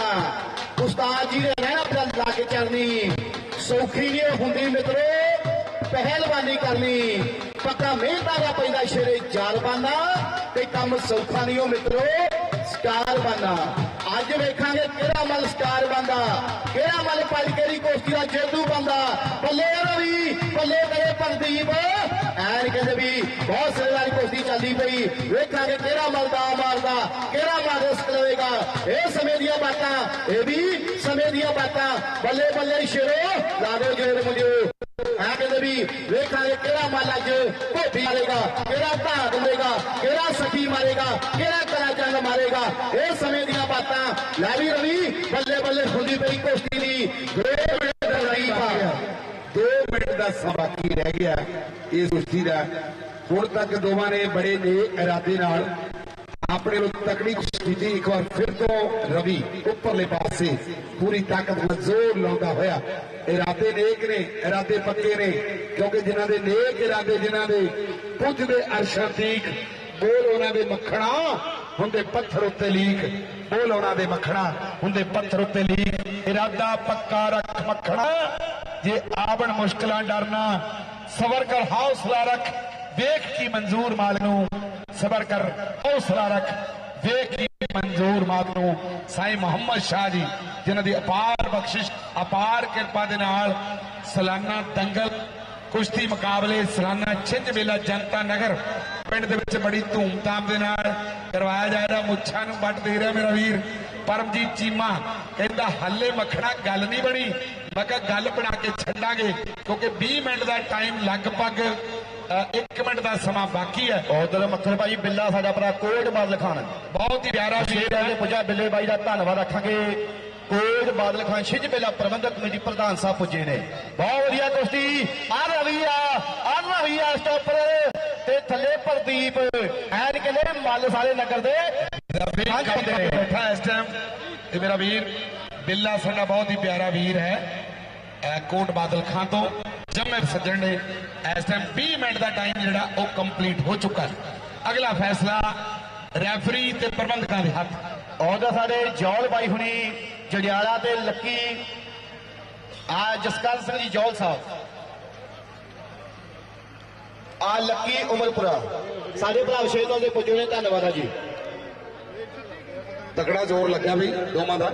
ਉਸਤਾਦ ਜੀ ਨੇ ਰਹਿਣਾ ਆਪਣਾ ਲਾ ਕੇ ਚੜਨੀ ਸੌਖੀ ਨਹੀਂ ਹੁੰਦੀ ਮਿੱਤਰੋ, ਪਹਿਲਵਾਨੀ ਕਰਨੀ। ਪੱਕਾ ਮਿਹਨਤਾਂ ਦਾ ਪੈਂਦਾ ਸ਼ੇਰੇ ਜਾਲ ਬਾਨਾ ਤੇ ਕੰਮ ਸੌਖਾ ਨਹੀਂ ਉਹ ਮਿੱਤਰੋ। ਸਟਾਰ ਬਾਨਾ ਅੱਜ ਵੇਖਾਂਗੇ ਕਿਹੜਾ ਮਲ ਸਟਾਰ ਬੰਦਾ, ਕਿਹੜਾ ਮਲ ਪੱਜ ਕੋਸ਼ਤੀ ਦਾ ਜੇਤੂ ਬੰਦਾ। ਬੱਲੇ ਰਵੀ, ਬੱਲੇ ਕਰੇ ਪ੍ਰਦੀਪ। ਐਨ ਕਹਿੰਦੇ ਵੀ ਬਹੁਤ ਸਿਰਦਾਰੀ ਕੋਸ਼ਤੀ ਚੱਲਦੀ ਪਈ। ਵੇਖਾਂਗੇ ਕਿਹੜਾ ਮਲ ਦਾ ਮਾਰਦਾ, ਕਿਹੜਾ ਮਲ ਰਿਸਕ ਲਵੇਗਾ। ਇਹ ਸਮੇਂ ਦੀਆਂ ਬਾਤਾਂ, ਇਹ ਵੀ ਸਮੇਂ ਦੀਆਂ ਬਾਤਾਂ। ਬੱਲੇ ਬੱਲੇ ਸ਼ੇਰੋ ਲਾ ਜੇਰ ਜੋਰ ਮੁੰਡਿਓ। ਐ ਕਹਿੰਦੇ ਵੀ ਵੇਖਾਂਗੇ ਕਿਹੜਾ ਮੱਲ ਅੱਜ ਭੋਪੀ ਮਾਰੇਗਾ, ਕਿਹੜਾ ਧਾਰ ਦੇਗਾ ਕਿਹੜਾ ਸਖੀ ਮਾਰੇਗਾ, ਕਿਹੜਾ ਕਰਾ ਜੰਗ ਮਾਰੇਗਾ। ਇਹ ਸਮੇਂ ਦੀਆਂ ਬਾਤਾਂ। ਲੈ ਵੀ ਰਵੀ, ਬੱਲੇ ਬੱਲੇ ਹੁੰਦੀ ਪਈ ਕੁਸ਼ਤੀ ਦੀ। ਦੋ ਮਿੰਟ ਦਾ ਲੜੀ ਪਾ ਗਿਆ। 2 ਮਿੰਟ ਦਾ ਸਮਾਂ ਬਾਕੀ ਰਹਿ ਗਿਆ। ਇਸ ਕੁਸ਼ਤੀ ਦਾ। ਹੁਣ ਤੱਕ ਦੋਵਾਂ ਨੇ ਬੜੇ ਨੇ ਇਰਾਦੇ ਨਾਲ ਆਪਣੇ ਨੂੰ ਤਕੜੀ ਕੁਸ਼ਤੀ ਇੱਕ ਵਾਰ ਫਿਰ ਤੋਂ ਰਵੀ ਉੱਪਰਲੇ ਪਾਸੇ ਪੂਰੀ ਤਾਕਤ ਨਾਲ ਜ਼ੋਰ ਲਾਉਂਦਾ ਹੋਇਆ। ਇਰਾਦੇ ਨੇਕ ਨੇ, ਇਰਾਦੇ ਪੱਕੇ ਨੇ, ਕਿਉਂਕਿ ਜਿਨ੍ਹਾਂ ਦੇ ਨੇਕ ਇਰਾਦੇ, ਜਿਨ੍ਹਾਂ ਦੇ ਪੁੱਜਦੇ ਅਰਸ਼ਾਂ ਤੀਕ, ਬੋਲ ਉਹਨਾਂ ਦੇ ਮੱਖਣਾ ਹੁੰਦੇ ਪੱਥਰ ਉੱਤੇ ਲੀਕ। ਬੋਲ ਉਹਨਾਂ ਦੇ ਮੱਖਣਾ ਹੁੰਦੇ ਪੱਥਰ ਉੱਤੇ ਲੀਕ। ਇਰਾਦਾ ਪੱਕਾ ਰੱਖ ਮੱਖਣਾ। ਜੇ ਆਵਣ ਮੁਸ਼ਕਲਾਂ ਡਰਨਾ ਸਬਰ ਕਰ ਹੌਸਲਾ ਰੱਖ। ਵੇਖ ਕੀ ਮਨਜ਼ੂਰ ਮਾਲ ਨੂੰ। ਸਬਰ ਕਰ ਹੌਸਲਾ ਰੱਖ। ਵੇਖ ਕੀ ਮਨਜ਼ੂਰ ਮਾਲ ਸਾਈਂ ਮੁਹੰਮਦ ਸ਼ਾਹ ਜੀ, ਜਿਨ੍ਹਾਂ ਦੀ ਅਪਾਰ ਬਖਸ਼ਿਸ਼, ਅਪਾਰ ਕਿਰਪਾ ਦੇ ਨਾਲ ਸਾਲਾਨਾ ਦੰਗਲ, ਕੁਸ਼ਤੀ ਮੁਕਾਬਲੇ, ਸਾਲਾਨਾ ਛਿੰਝ ਮੇਲਾ ਜਨਤਾ ਨਗਰ ਪਿੰਡ ਦੇ ਵਿੱਚ ਬੜੀ ਧੂਮਧਾਮ ਦੇ ਨਾਲ ਕਰਵਾਇਆ ਜਾ ਰਿਹਾ। ਮੁੱਛਾਂ ਨੂੰ ਵੱਟ ਦੇ ਰਿਹਾ ਮੇਰਾ ਵੀਰ ਪਰਮਜੀਤ ਚੀਮਾ। ਕਹਿੰਦਾ, ਹੱਲੇ ਮੱਖਣਾ ਗੱਲ ਨਹੀਂ ਬਣੀ। ਮੈਂ ਕਿਹਾ, ਗੱਲ ਬਣਾ ਕੇ ਛੱਡਾਂਗੇ, ਕਿਉਂਕਿ 20 ਮਿੰਟ ਦਾ ਟਾਈਮ ਲਗਭਗ 1 ਮਿੰਟ ਦਾ ਸਮਾਂ ਬਾਕੀ ਹੈ। ਉਧਰ ਮੱਖਣ ਭਾਈ ਬਿੱਲਾ ਸਾਡਾ ਭਰਾ ਕੋਟ ਬਾਦਲ ਖਾਨ। ਬਹੁਤ ਹੀ ਪਿਆਰਾ ਸ਼ੇਰ ਹੈ। ਪੁੱਜਾ ਬਿੱਲੇ ਬਾਈ ਦਾ ਧੰਨਵਾਦ ਰੱਖਾਂਗੇ। ਕੋਟ ਬਾਦਲ ਖਾਨ ਛਿੰਝ ਮੇਲਾ ਪ੍ਰਬੰਧਕ ਕਮੇਟੀ ਪ੍ਰਧਾਨ ਸਾਹਿਬ ਪੁੱਜੇ ਨੇ। ਬਹੁਤ ਵਧੀਆ ਕੁਸ਼ਤੀ। ਆ ਰਵੀ ਆ ਆ ਰਵੀ ਆ ਸਟਾਪਰ ਤੇ ਥੱਲੇ ਪ੍ਰਦੀਪ ਐਨ ਕਹਿੰਦੇ ਮੱਲ ਸਾਰੇ ਨਗਰ ਦੇ ਬੈਠਾ ਇਸ ਟਾਈਮ ਇਹ ਮੇਰਾ ਵੀਰ ਬਿੱਲਾ ਸਾਡਾ ਬਹੁਤ ਹੀ ਪਿਆਰਾ ਵੀਰ ਹੈ। ਕੋਟ ਬਾਦਲ ਖਾਂ ਤੋਂ। ਜੰਮੇ ਸੱਜਣ ਨੇ ਇਸ ਟਾਈਮ 20 ਮਿੰਟ ਦਾ ਟਾਈਮ ਜਿਹੜਾ ਉਹ ਕੰਪਲੀਟ ਹੋ ਚੁੱਕਾ ਹੈ ਅਗਲਾ ਫੈਸਲਾ ਰੈਫਰੀ ਤੇ ਪ੍ਰਬੰਧਕਾਂ ਦੇ ਹੱਥ। ਉਹਦਾ ਸਾਡੇ ਜੌਲ ਬਾਈ ਹੁਣੀ ਜੜਿਆਲਾ ਤੇ ਲੱਕੀ ਆ ਜਸਕਰਨ ਸਿੰਘ ਜੀ ਜੌਲ ਸਾਹਿਬ। ਆ ਲੱਕੀ ਉਮਰਪੁਰਾ। ਸਾਡੇ ਭਰਾ ਵਿਸ਼ੇਸ਼ ਤੌਰ ਤੇ ਪੁੱਜੇ ਨੇ ਧੰਨਵਾਦ ਆ ਜੀ। ਤਕੜਾ ਜ਼ੋਰ ਲੱਗਿਆ ਵੀ ਦੋਵਾਂ ਦਾ।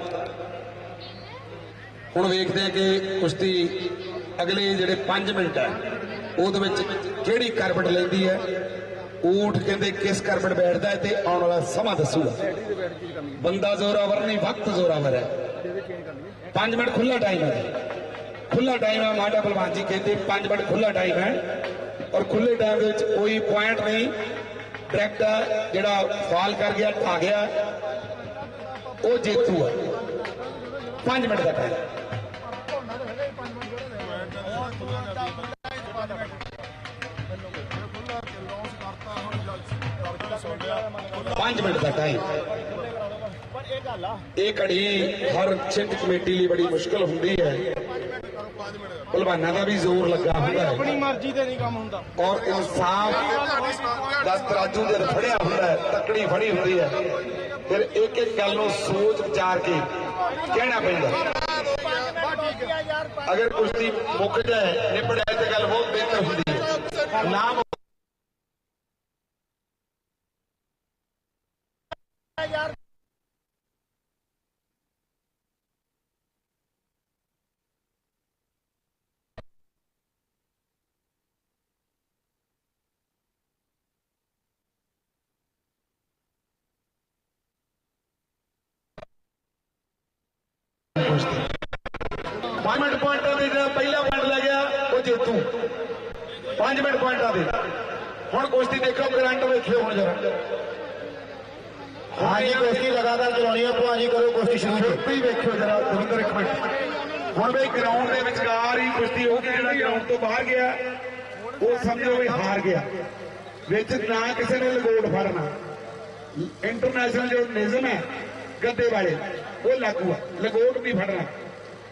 ਹੁਣ ਵੇਖਦੇ ਆ ਕਿ ਕੁਸ਼ਤੀ ਅਗਲੇ ਜਿਹੜੇ 5 ਮਿੰਟ ਹੈ, ਉਹਦੇ ਵਿੱਚ ਕਿਹੜੀ ਕਰਬਟ ਲੈਂਦੀ ਹੈ? ਊਠ ਕਹਿੰਦੇ ਕਿਸ ਕਰਬਟ ਬੈਠਦਾ ਹੈ ਤੇ ਆਉਣ ਵਾਲਾ ਸਮਾਂ ਦੱਸੂਗਾ। ਬੰਦਾ ਜ਼ੋਰਾਵਰ ਨਹੀਂ, ਵਕਤ ਜ਼ੋਰਾਵਰ ਹੈ। 5 ਮਿੰਟ ਖੁੱਲਾ ਟਾਈਮ ਹੈ। ਖੁੱਲਾ ਟਾਈਮ ਹੈ ਮਾਡਾ ਬਲਵਾਨ ਜੀ ਕਹਿੰਦੇ 5 ਮਿੰਟ ਖੁੱਲਾ ਟਾਈਮ ਹੈ। ਔਰ ਖੁੱਲੇ ਟਾਈਮ ਦੇ ਵਿੱਚ ਕੋਈ ਪੁਆਇੰਟ ਨਹੀਂ। ਡਾਇਰੈਕਟ ਜਿਹੜਾ ਫਾਲ ਕਰ ਗਿਆ ਠਾ ਗਿਆ। ਉਹ ਜੇਤੂ ਹੈ। 5 ਮਿੰਟ ਦਾ ਟਾਈਮ 5 ਮਿੰਟ ਦਾ ਟਾਈਮ ਇਹ ਘੜੀ ਹਰ ਛਿੰਟ ਕਮੇਟੀ ਲਈ ਬੜੀ ਮੁਸ਼ਕਲ ਹੁੰਦੀ ਹੈ। ਭਲਵਾਨਾਂ ਦਾ ਵੀ ਜ਼ੋਰ ਲੱਗਾ ਹੁੰਦਾ ਹੈ। ਆਪਣੀ ਮਰਜ਼ੀ ਤੇ ਨਹੀਂ ਕੰਮ ਹੁੰਦਾ। ਔਰ ਇਨਸਾਫ ਦਾ ਤਰਾਜੂ ਦੇ ਫੜਿਆ ਹੁੰਦਾ ਹੈ ਤਕੜੀ ਫੜੀ ਹੁੰਦੀ ਹੈ। ਫਿਰ ਇੱਕ ਇੱਕ ਗੱਲ ਨੂੰ ਸੋਚ ਵਿਚਾਰ ਕੇ ਕਹਿਣਾ ਪੈਂਦਾ ਅਗਰ ਕੁਸ਼ਤੀ ਮੁੱਕ ਜਾਏ ਨਿਪੜਿਆ ਤੇ ਗੱਲ ਬਹੁਤ ਬਿਹਤਰ ਹੁੰਦੀ ਹੈ। ਨਾਮ 5 ਮਿੰਟ ਪੁਆਇੰਟਾਂ ਦੇ ਜਿਹੜਾ ਪਹਿਲਾ ਪੁਆਇੰਟ ਲੈ ਗਿਆ, ਉਹ ਜੇਤੂ। 5 ਮਿੰਟ ਪੁਆਇੰਟਾਂ ਦੇ। ਹੁਣ ਕੁਸ਼ਤੀ ਦੇਖੋ, ਕਰੰਟ ਵੇਖਿਓ ਹੁਣ ਜਰਾ। ਹਾਂਜੀ, ਕੁਸ਼ਤੀ ਲਗਾਤਾਰ ਚਲਾਉਣੀ ਆ। ਭਾਜੀ, ਕਰੋ ਕੁਸ਼ਤੀ ਸ਼ੁਰੂ ਵੀ ਵੇਖਿਓ ਜਰਾ, ਦਵਿੰਦਰ, ਇੱਕ ਮਿੰਟ। ਹੁਣ ਬਈ ਗਰਾਊਂਡ ਦੇ ਵਿਚਕਾਰ ਹੀ ਕੁਸ਼ਤੀ ਹੋ ਕੇ ਜਿਹੜਾ ਗਰਾਊਂਡ ਤੋਂ ਬਾਹਰ ਗਿਆ, ਉਹ ਸਮਝੋ ਵੀ ਹਾਰ ਗਿਆ। ਵਿੱਚ ਨਾ ਕਿਸੇ ਨੇ ਲਗੋੜ ਫੜਨਾ। ਇੰਟਰਨੈਸ਼ਨਲ ਜੋ ਨਿਯਮ ਹੈ ਗੱਦੇ ਵਾਲੇ, ਉਹ ਲਾਗੂ ਆ, ਲਗੋਟ ਨਹੀਂ ਫੜਨਾ।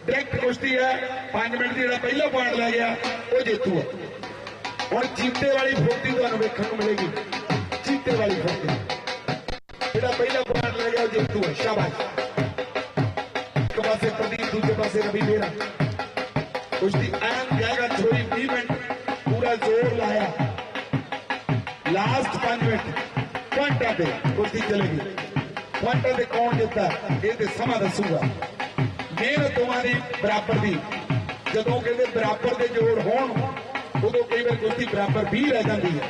ਡਾਇਰੈਕਟ ਕੁਸ਼ਤੀ ਹੈ 5 ਮਿੰਟ ਦੀ ਜਿਹੜਾ ਪਹਿਲਾ ਪੁਆਇੰਟ ਲੈ ਗਿਆ, ਉਹ ਜੇਤੂ ਹੈ ਹੁਣ ਚੀਤੇ ਵਾਲੀ ਫੁਰਤੀ ਤੁਹਾਨੂੰ ਵੇਖਣ ਨੂੰ ਮਿਲੇਗੀ। ਚੀਤੇ ਵਾਲੀ ਫੁਰਤੀ। ਜਿਹੜਾ ਪਹਿਲਾ ਪੁਆਇੰਟ ਲੈ ਗਿਆ, ਉਹ ਜੇਤੂ ਹੈ ਸ਼ਾਬਾਸ਼। ਇੱਕ ਪਾਸੇ ਪ੍ਰਦੀਪ, ਦੂਜੇ ਪਾਸੇ ਰਵੀ ਮੇਰਾ ਕੁਸ਼ਤੀ ਐਨ ਜਾਏਗਾ ਥੋੜੀ 20 ਮਿੰਟ, ਪੂਰਾ ਜ਼ੋਰ ਲਾਇਆ। ਲਾਸਟ 5 ਮਿੰਟ, ਘੰਟਾ ਤੇ ਕੁਸ਼ਤੀ ਚੱਲੇਗੀ। ਪੁਆਇੰਟਾਂ ਤੇ ਕੌਣ ਜਿੱਤਦਾ ਇਹ ਤੇ ਸਮਾਂ ਦੱਸੂਗਾ। ਮਿਹਨਤ ਦੋਵਾਂ ਦੀ ਬਰਾਬਰ ਦੀ। ਜਦੋਂ ਕਹਿੰਦੇ ਬਰਾਬਰ ਦੇ ਜੋੜ ਹੋਣ, ਉਦੋਂ ਕਈ ਵਾਰ ਕੁਸ਼ਤੀ ਬਰਾਬਰ ਵੀ ਰਹਿ ਜਾਂਦੀ ਹੈ।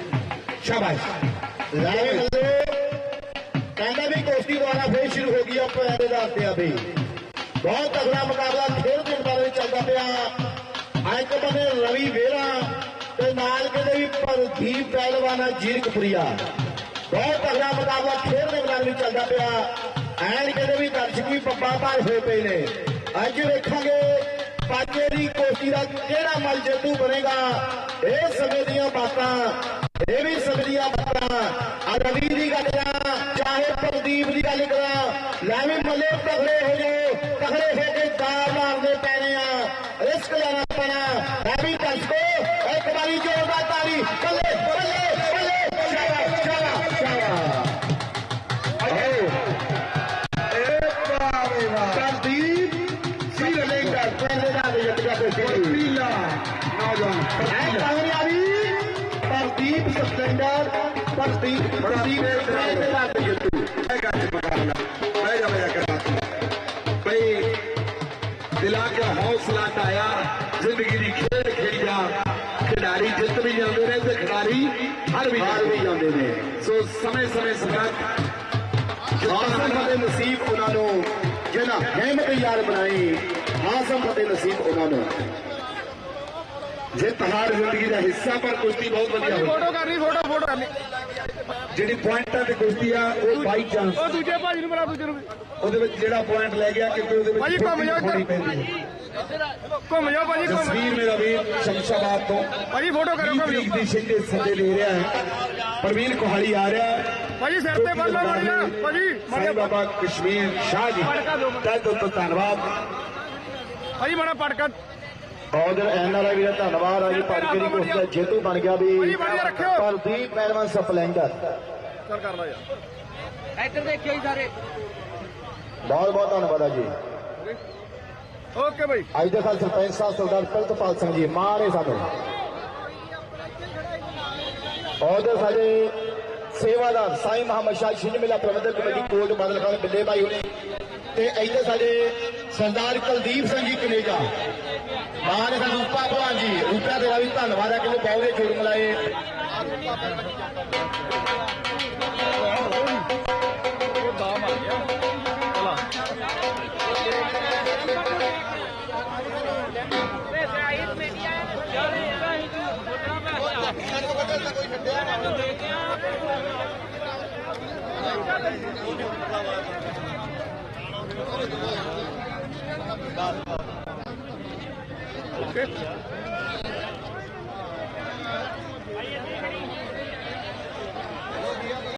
ਸ਼ਾਬਾਸ਼। ਲੈ ਕਹਿੰਦਾ ਵੀ ਕੁਸ਼ਤੀ ਦੁਆਰਾ ਫੇਰ ਸ਼ੁਰੂ ਹੋ ਗਈ ਆ ਪੈਰੇ ਦਾ ਤੇ ਵੀ ਬਹੁਤ ਤਗੜਾ ਮੁਕਾਬਲਾ ਖੇਡ ਦੇ ਮੁਕਾਬਲੇ ਚੱਲਦਾ ਪਿਆ। ਅੱਜ ਤੋਂ ਬੰਦੇ ਰਵੀ ਵੇਰਾ ਤੇ ਨਾਲ ਕਹਿੰਦੇ ਵੀ ਪ੍ਰਦੀਪ ਪਹਿਲਵਾਨ ਜੀਰਕਪੁਰੀਆ ਬਹੁਤ ਤਗੜਾ ਮੁਕਾਬਲਾ ਖੇਡ ਦੇ ਮੁਕਾਬਲੇ ਚੱਲਦਾ ਪਿਆ। ਐਨ ਕਹਿੰਦੇ ਵੀ ਦਰਸ਼ਕ ਵੀ ਪੱਪਾ ਭਾਰ ਹੋਏ ਪਏ ਨੇ। ਅੱਜ ਵੇਖਾਂਗੇ ਪਾਜੇ ਦੀ ਕੋਸ਼ੀ ਦਾ ਕਿਹੜਾ ਮਲ ਜੇਤੂ ਬਣੇਗਾ। ਇਹ ਸਮੇਂ ਦੀਆਂ ਬਾਤਾਂ, ਇਹ ਵੀ ਸਮਝੀਆਂ ਬਾਤਾਂ। ਆ ਰਵੀ ਦੀ ਗੱਲ ਕਰਾਂ ਚਾਹੇ ਪ੍ਰਦੀਪ ਦੀ ਗੱਲ ਕਰਾਂ ਲੈ ਵੀ ਮੱਲੇ ਤਗੜੇ ਹੋ ਜਾਓ, ਤਗੜੇ ਹੋ ਕੇ ਦਾਰ ਮਾਰਦੇ ਪੈਣੇ ਆ। ਰਿਸਕ ਲੈਣਾ ਪੈਣਾ। ਪ੍ਰਦੀਪ ਪ੍ਰਦੀਪ ਪਹਿਲੇ ਦਾ ਦੇ ਜਿੱਤੂ ਇਹ ਗੱਲ ਚ ਮੁਕਾਬਲਾ ਬਹਿ ਜਾ ਬਹਿ ਜਾ ਕਰ ਬਈ, ਦਿਲਾਂ ਕੇ ਹੌਸਲਾ ਟਾਇਆ ਜ਼ਿੰਦਗੀ ਦੀ ਖੇਡ ਖੇਡੀ ਜਾ ਖਿਡਾਰੀ ਜਿੱਤ ਵੀ ਜਾਂਦੇ ਨੇ ਤੇ ਖਿਡਾਰੀ ਹਾਰ ਵੀ ਹਾਰ ਵੀ ਜਾਂਦੇ ਨੇ। ਸੋ ਸਮੇਂ ਸਮੇਂ ਸੰਗਤ ਹਾਸਮ ਫਤੇ ਨਸੀਬ ਉਹਨਾਂ ਨੂੰ ਜਿਹਨਾਂ ਹਿੰਮਤ ਜਿੱਤ ਹਾਰ ਜ਼ਿੰਦਗੀ ਦਾ ਹਿੱਸਾ ਪਰ ਕੁਸ਼ਤੀ ਬਹੁਤ ਵਧੀਆ ਹੋਈ ਫੋਟੋ ਕਰਨੀ ਫੋਟੋ ਫੋਟੋ ਕਰਨੀ। ਜਿਹੜੀ ਪੁਆਇੰਟਾਂ ਤੇ ਕੁਸ਼ਤੀ ਆ ਉਹ ਬਾਈ ਚਾਂਸ ਉਹ ਦੂਜੇ ਭਾਜੀ ਨੂੰ ਬੁਲਾ ਦੂਜੇ ਨੂੰ। ਉਹਦੇ ਵਿੱਚ ਜਿਹੜਾ ਪੁਆਇੰਟ ਲੈ ਗਿਆ ਕਿਉਂਕਿ ਉਹਦੇ ਵਿੱਚ ਭਾਜੀ ਘੁੰਮ ਜਾਓ ਘੁੰਮ ਜਾਓ ਭਾਜੀ ਘੁੰਮ ਜਸਵੀਰ ਮੇਰਾ ਵੀਰ ਸ਼ਮਸ਼ਾਬਾਦ ਤੋਂ। ਭਾਜੀ ਫੋਟੋ ਕਰੋ 20 ਘੁੰਮ ਦੀ ਛਿੰਦੇ ਸੱਜੇ ਲੈ ਰਿਹਾ ਹੈ। ਪ੍ਰਵੀਨ ਕੋਹਾਲੀ ਆ ਰਿਹਾ ਹੈ। ਭਾਜੀ ਸਿਰ ਤੇ ਬੰਨ ਲਓ ਮੜਿਆ ਭਾਜੀ ਮੜਿਆ ਬਾਬਾ ਕਸ਼ਮੀਰ ਸ਼ਾਹ ਜੀ। ਦਿਲ ਤੋਂ ਧੰਨਵਾਦ। ਭਾਜੀ ਮੜਾ ਪਟਕਾ ਔਰ ਐਨ ਆਰ ਵੀ ਦਾ ਧੰਨਵਾਦ ਆ ਜੀ ਪਾਰਟੀ ਦੀ ਕੋਸ਼ਿਸ਼ ਦਾ ਜੇਤੂ ਬਣ ਗਿਆ ਵੀ ਪ੍ਰਦੀਪ ਪਹਿਲਵਾਨ ਸਪਲੈਂਡਰ ਚੱਲ ਕਰ ਲਾ ਯਾਰ। ਇੱਧਰ ਦੇਖਿਓ ਜੀ ਸਾਰੇ। ਬਹੁਤ ਬਹੁਤ ਧੰਨਵਾਦ ਆ ਜੀ। ਓਕੇ ਭਾਈ। ਅੱਜ ਦੇ ਸਾਲ ਸਰਪੰਚ ਸਾਹਿਬ ਸਰਦਾਰ ਪ੍ਰਿਤਪਾਲ ਸਿੰਘ ਜੀ ਮਾਰੇ ਸਾਨੂੰ। ਔਰ ਸਾਡੇ ਸੇਵਾਦਾਰ ਸਾਈਂ ਮੁਹੰਮਦ ਸ਼ਾਹ ਛਿੰਝ ਮੇਲਾ ਪ੍ਰਬੰਧਕ ਕਮੇਟੀ ਕੋਟ ਬਦਲ ਖਾਨ ਬਿੱਲੇ ਭਾਈ ਹੋਣੇ। ਤੇ ਇੱਥੇ ਸਾਡੇ ਸਰਦਾਰ ਕੁਲਦੀਪ ਸਿੰਘ ਜੀ ਕਨੇਜਾ ਮਾਂ ਨੇ ਸਾਨੂੰ ਰੂਪਾ ਭਗਵਾਨ ਜੀ, ਰੂਪਾ ਤੇਰਾ ਵੀ ਧੰਨਵਾਦ ਹੈ ਕਿ ਉਹ ਬਹੁਰੇ ਜੋੜ ਮਲਾਏ। ਉਹ ਦਾਮ はいはいはい。